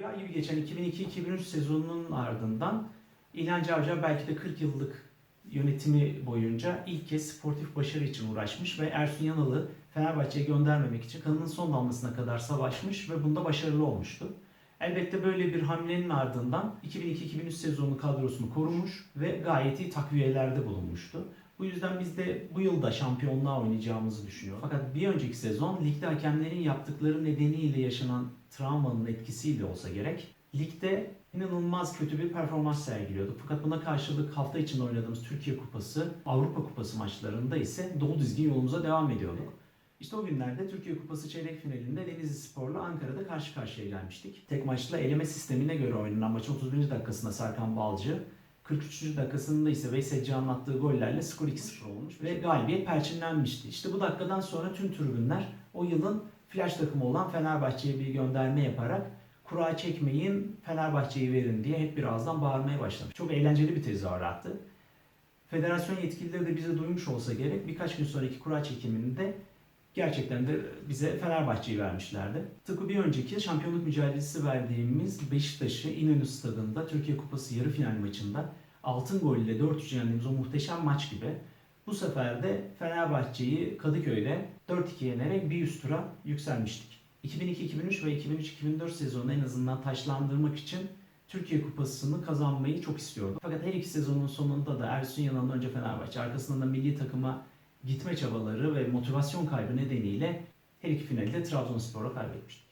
Rüya gibi geçen 2002-2003 sezonunun ardından İlhan Cavcav belki de 40 yıllık yönetimi boyunca ilk kez sportif başarı için uğraşmış ve Ersun Yanal'ı Fenerbahçe'ye göndermemek için kanının son damlasına kadar savaşmış ve bunda başarılı olmuştu. Elbette böyle bir hamlenin ardından 2002-2003 sezonu kadrosunu korumuş ve gayet iyi takviyelerde bulunmuştu. Bu yüzden biz de bu yılda şampiyonluğa oynayacağımızı düşünüyoruz. Fakat bir önceki sezon ligde hakemlerin yaptıkları nedeniyle yaşanan travmanın etkisiyle olsa gerek ligde inanılmaz kötü bir performans sergiliyorduk. Fakat buna karşılık hafta içinde oynadığımız Türkiye Kupası, Avrupa Kupası maçlarında ise dolu dizgin yolumuza devam ediyorduk. İşte o günlerde Türkiye Kupası çeyrek finalinde Denizli Spor'la Ankara'da karşı karşıya gelmiştik. Tek maçla eleme sistemine göre oynanan maçın 31. dakikasında Serkan Balcı, 43. dakikasında ise Veysel Can'ın attığı gollerle skor 2-0 olmuş ve galibiyet perçinlenmişti. İşte bu dakikadan sonra tüm tribünler o yılın flash takımı olan Fenerbahçe'ye bir gönderme yaparak kura çekmeyin Fenerbahçe'yi verin diye hep bir ağızdan bağırmaya başlamış. Çok eğlenceli bir tezahürattı. Federasyon yetkilileri de bize duymuş olsa gerek birkaç gün sonraki kura çekiminde gerçekten de bize Fenerbahçe'yi vermişlerdi. Tıpkı bir önceki şampiyonluk mücadelesi verdiğimiz Beşiktaş'ı İnönü Stadı'nda Türkiye Kupası yarı final maçında altın golle 4-3 yendiğimiz o muhteşem maç gibi bu sefer de Fenerbahçe'yi Kadıköy'de 4-2 yenerek bir üst tura yükselmiştik. 2002-2003 ve 2003-2004 sezonunu en azından taşlandırmak için Türkiye Kupası'nı kazanmayı çok istiyordum. Fakat her iki sezonun sonunda da Ersun Yanal'ın önce Fenerbahçe, arkasından da milli takıma gitme çabaları ve motivasyon kaybı nedeniyle her iki finalde Trabzonspor'a kaybetmiştik.